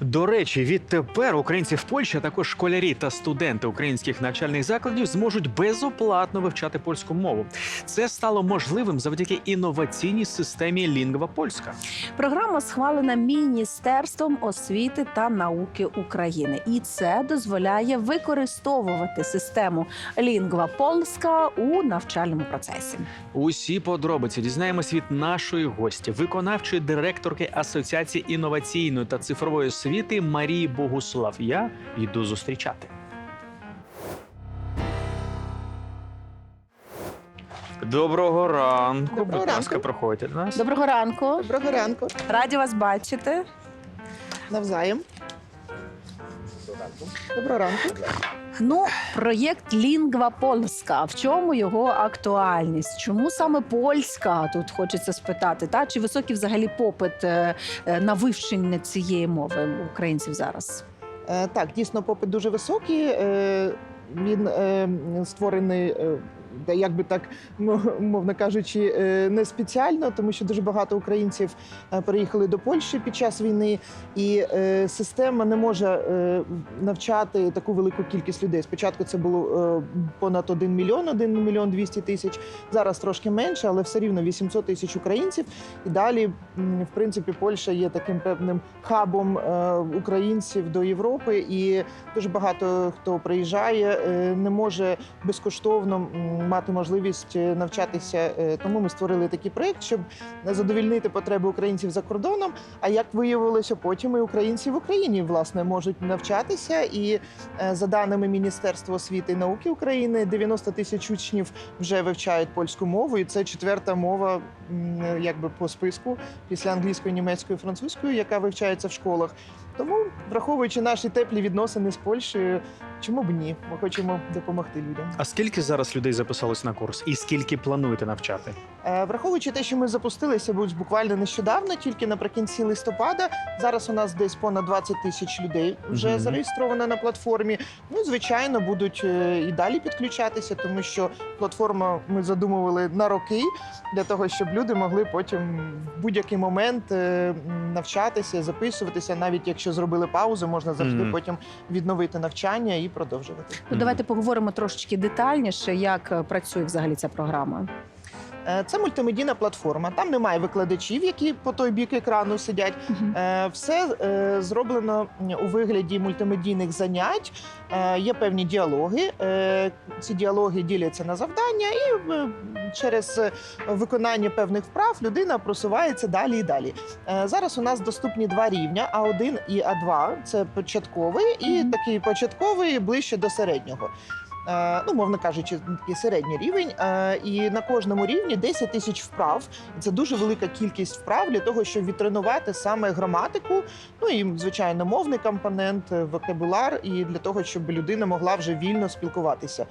До речі, відтепер українці в Польщі, а також школярі та студенти українських навчальних закладів зможуть безоплатно вивчати польську мову. Це стало можливим завдяки інноваційній системі Лінгва Польська. Програма схвалена Міністерством освіти та науки України, і це дозволяє використовувати систему Лінгва Польська у навчальному процесі. Усі подробиці дізнаємось від нашої гості, виконавчої директорки Асоціації інноваційної та цифрової освіти Марії Богуслав. Я йду зустрічати. Доброго ранку. Доброго Будь ласка, ранку. проходьте до нас. Доброго ранку, Доброго ранку. раді вас бачити. Навзаєм. Доброго ранку. Ну, проєкт Лінгва Польська. В чому його актуальність? Чому саме польська? Тут хочеться спитати. Та чи високий взагалі попит е, е, на вивчення цієї мови українців зараз? Е, Так, дійсно, попит дуже високий. Він створений. Е, де, як би так мовно кажучи, е, не спеціально, тому що дуже багато українців е, переїхали до Польщі під час війни, і е, система не може навчати таку велику кількість людей. Спочатку це було понад 1 мільйон, 1 мільйон 200 тисяч. Зараз трошки менше, але все рівно 800 тисяч українців. І далі, в принципі, Польща є таким певним хабом українців до Європи, і дуже багато хто приїжджає, не може безкоштовно мати можливість е, навчатися. Е, Тому ми створили такий проект, щоб задовільнити потреби українців за кордоном. А як виявилося, потім і українці в Україні власне можуть навчатися. І е, за даними Міністерства освіти і науки України, 90 тисяч учнів вже вивчають польську мову, і це четверта мова, якби по списку після англійської, німецької, французької, яка вивчається в школах. Тому, враховуючи наші теплі відносини з Польщею, чому б ні? Ми хочемо допомогти людям. А скільки зараз людей записалось на курс, і скільки плануєте навчати? Е, Враховуючи те, що ми запустилися буквально нещодавно, тільки наприкінці листопада. Зараз у нас десь понад 20 тисяч людей вже Мгм. зареєстровано на платформі. Ну, звичайно, будуть е, і далі підключатися, тому що платформу ми задумували на роки для того, щоб люди могли потім в будь-який момент е, навчатися, записуватися. Навіть якщо зробили паузу, можна завжди Мгм. потім відновити навчання і продовжувати. Ну, давайте поговоримо трошечки детальніше, як працює взагалі ця програма. Е, Це мультимедійна платформа. Там немає викладачів, які по той бік екрану сидять. Е, Все е, зроблено у вигляді мультимедійних занять. Є певні діалоги. Ці діалоги діляться на завдання, і через виконання певних вправ людина просувається далі і далі. Зараз у нас доступні два рівня: А1 і А2. Це початковий, і Мгм. такий початковий ближче до середнього. Е, Ну, мовно кажучи, такий середній рівень. Е, І на кожному рівні 10 тисяч вправ. Це дуже велика кількість вправ для того, щоб відтренувати саме граматику, ну і звичайно мовний компонент, е, вокабуляр, і для того, щоб людина могла вже вільно спілкуватися.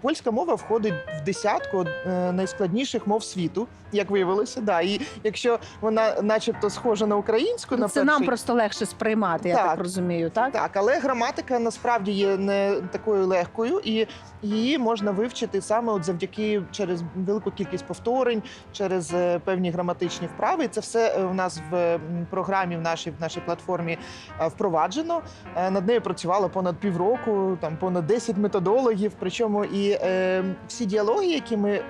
Польська мова входить в десятку найскладніших мов світу, як виявилося. Да. І якщо вона, начебто, схожа на українську, Ну, на це нам просто легше сприймати, я так, Так. розумію, так? так, але граматика насправді є не такою легкою, і її можна вивчити саме от завдяки через велику кількість повторень, через е, певні граматичні вправи. І Це все е, у нас в програмі в нашій в нашій платформі е, впроваджено. Над нею працювало понад півроку, там понад 10 методологів. Причому і е, всі діалоги, які ми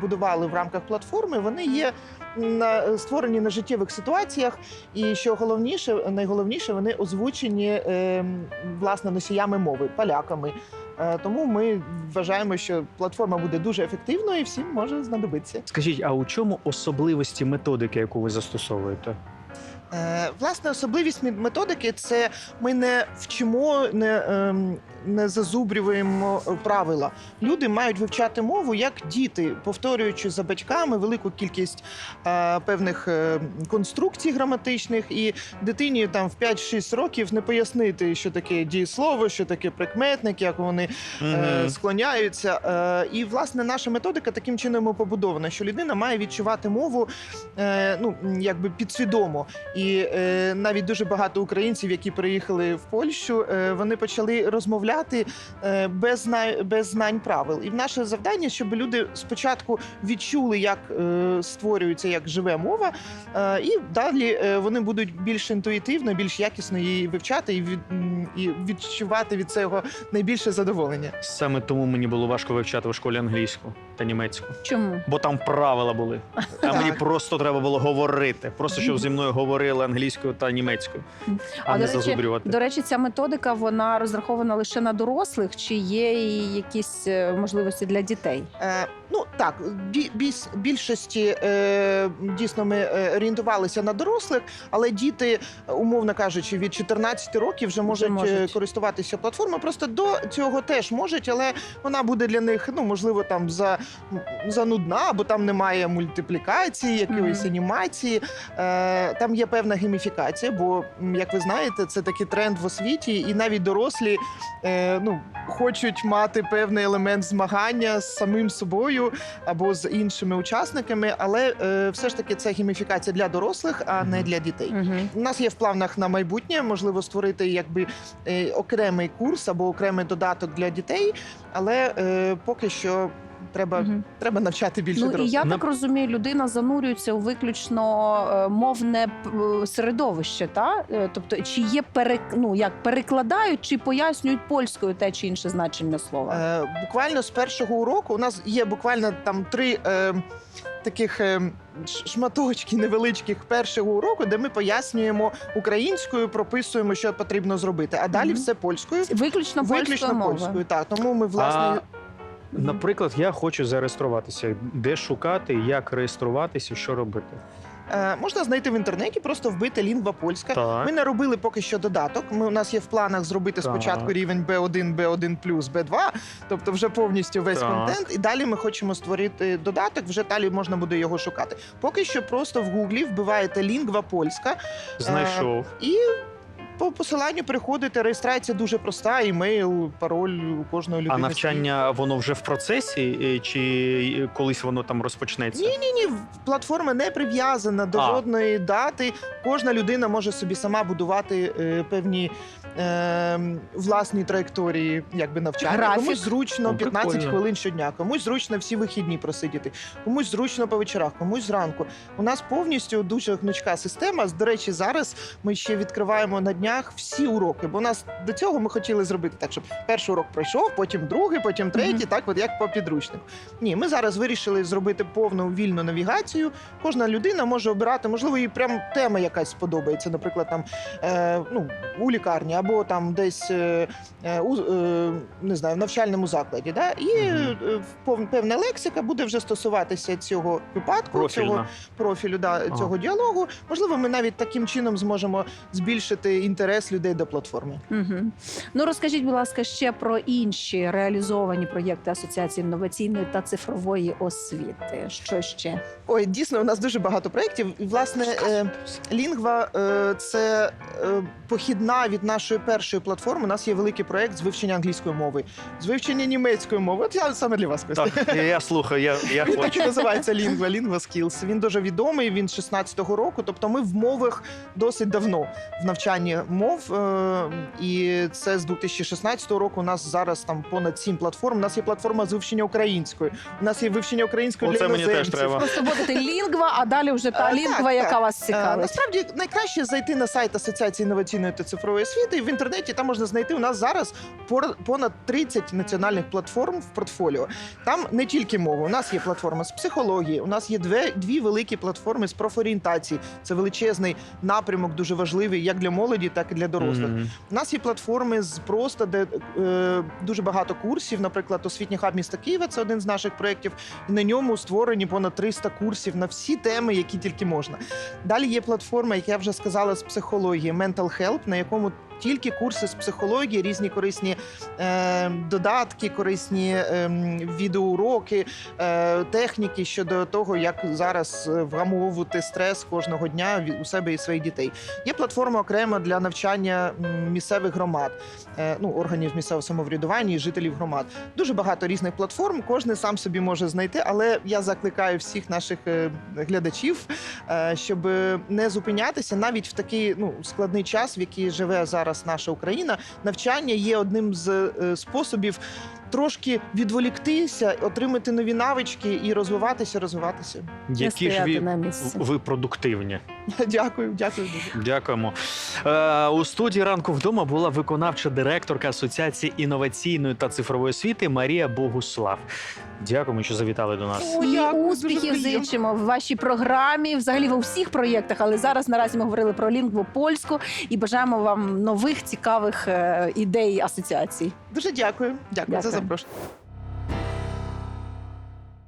будували в рамках платформи, вони є на створені на життєвих ситуаціях. І що головніше, найголовніше, вони озвучені е, власне носіями мови, поляками. Е, тому ми вважаємо, що платформа буде дуже ефективною і всім може знадобитися. Скажіть, а у чому особливості методики, яку ви застосовуєте? Е, Власне, особливість методики це ми не вчимо, не, ем, не зазубрюємо правила. Люди мають вивчати мову як діти, повторюючи за батьками велику кількість е, певних е, конструкцій граматичних, і дитині там в 5-6 років не пояснити, що таке дієслово, що таке прикметник, як вони е, склоняються. Е, І власне наша методика таким чином побудована, що людина має відчувати мову е, ну якби підсвідомо. І е, навіть дуже багато українців, які приїхали в Польщу, е, вони почали розмовляти е, без знань, без знань правил. І наше завдання, щоб люди спочатку відчули, як е, створюється, як живе мова, е, і далі е, вони будуть більш інтуїтивно, більш якісно її вивчати і від і відчувати від цього найбільше задоволення. Саме тому мені було важко вивчати в школі англійську та німецьку, Чому? бо там правила були. А мені просто треба було говорити. Просто щоб зі мною говорили англійською та німецькою, а, А, не до речі, зазубрювати. До речі, ця методика вона розрахована лише на дорослих, чи є і якісь е, можливості для дітей? Ну так, бі- біс- більшості е, дійсно ми е, орієнтувалися на дорослих, але діти, умовно кажучи, від 14 років вже можуть, можуть. е, користуватися платформою. Просто до цього теж можуть, але вона буде для них, ну можливо, там за, занудна, бо там немає мультиплікації, якоїсь Мгм. анімації. Е, там є певна гейміфікація, бо як ви знаєте, це такий тренд в освіті, і навіть дорослі е, ну, хочуть мати певний елемент змагання з самим собою або з іншими учасниками, але е, все ж таки це гіміфікація для дорослих, а не для дітей. Угу. У нас є в планах на майбутнє, можливо, створити якби е, окремий курс або окремий додаток для дітей, але е, поки що треба, Угу. треба навчати більше Ну і я На- так розумію, людина занурюється у виключно е, мовне е, середовище, та Е, тобто, чи є перек... ну, як перекладають, чи пояснюють польською те чи інше значення слова? Е, буквально з першого уроку у нас є буквально там три е, таких е, шматочки невеличких першого уроку, де ми пояснюємо українською, прописуємо, що потрібно зробити. А далі Мгм. все польською. Виключно польською Виключно мовою. польською, так. Тому ми власне А, Наприклад, я хочу зареєструватися. Де шукати, як реєструватися, що робити? е, можна знайти в інтернеті, просто вбити лінгва польська. Так. Ми не робили поки що додаток. Ми у нас є в планах зробити Так. спочатку рівень B1, B1+, B2, тобто вже повністю весь Так. контент. І далі ми хочемо створити додаток. Вже далі можна буде його шукати. Поки що просто в гуглі вбиваєте лінгва польська Знайшов. і. По посиланню приходите, реєстрація дуже проста, імейл, пароль у кожної людини. А навчання воно вже в процесі, е, чи колись воно там розпочнеться? Ні, ні, ні, платформа не прив'язана до А. жодної дати. Кожна людина може собі сама будувати е, певні е, власні траєкторії, якби навчання. Графік. Комусь зручно Ну, 15 прикольно. хвилин щодня, комусь зручно всі вихідні просидіти, комусь зручно по вечорах, комусь зранку. У нас повністю дуже гнучка система. До речі, зараз ми ще відкриваємо на днях всі уроки. Бо у нас до цього ми хотіли зробити так, щоб перший урок пройшов, потім другий, потім третій, Мгм. так от як по підручнику. Ні, ми зараз вирішили зробити повну вільну навігацію. Кожна людина може обирати, можливо, їй прям тема якась сподобається, наприклад, там е, ну, у лікарні або там десь е, е, у е, не знаю, в навчальному закладі. Да? І е, певна лексика буде вже стосуватися цього випадку, цього профілю, да, Ага. цього діалогу. Можливо, ми навіть таким чином зможемо збільшити інтерес людей до платформи. Угу. Ну розкажіть, будь ласка, ще про інші реалізовані проєкти Асоціації інноваційної та цифрової освіти. Що ще? Ой, дійсно, у нас дуже багато проєктів. І, власне, е, Лінгва е, це е, похідна від нашої першої платформи. У нас є великий проєкт з вивчення англійської мови, з вивчення німецької мови. От я саме для вас Костя. Так, я слухаю, я, я Він так і називається Lingua, Lingua Skills. Він дуже відомий. Він з 16-го року. Тобто, ми в мовах досить давно в навчанні мов. е, І це з 2016 року. У нас зараз там понад сім платформ. У нас є платформа з вивчення української. У нас є вивчення української Оце для мені теж іноземців. треба. Просто будете лінгва, а далі вже та Е, лінгва, так, яка так. вас Е, цікавить. Насправді найкраще зайти на сайт Асоціації інноваційної та цифрової освіти. І в інтернеті там можна знайти у нас зараз понад 30 національних платформ в портфоліо. Там не тільки мова. У нас є платформа з психології. У нас є дві, дві великі платформи з профорієнтації. Це величезний напрямок, дуже важливий як для молоді, так і для дорослих. Мгм. У нас є платформи з просто де е, дуже багато курсів. Наприклад, освітній хаб міста Києва це один з наших проєктів. І на ньому створені понад 300 курсів на всі теми, які тільки можна. Далі є платформа, як я вже сказала, з психології Mental Help, на якому тільки курси з психології, різні корисні е, додатки, корисні е, відеоуроки, е, техніки щодо того, як зараз е, вгамовувати стрес кожного дня у себе і своїх дітей. Є платформа окремо для навчання місцевих громад, е, ну органів місцевого самоврядування і жителів громад. Дуже багато різних платформ. Кожен сам собі може знайти, але я закликаю всіх наших е, глядачів, е, щоб не зупинятися навіть в такий ну складний час, в який живе зараз наша Україна. Навчання є одним з е, способів. Трошки відволіктися, отримати нові навички і розвиватися, розвиватися. Які ж ви, ви продуктивні. Дякую, дякую дуже. Дякуємо. Е, у студії ранку вдома була виконавча директорка Асоціації інноваційної та цифрової освіти Марія Богуслав. Дякуємо, що завітали до нас. О, І успіхів зичимо в вашій програмі, взагалі в усіх проєктах. Але зараз наразі ми говорили про лінгву польську і бажаємо вам нових цікавих е, ідей асоціацій. Дуже дякую. Дякую за Дякую. Запрошення.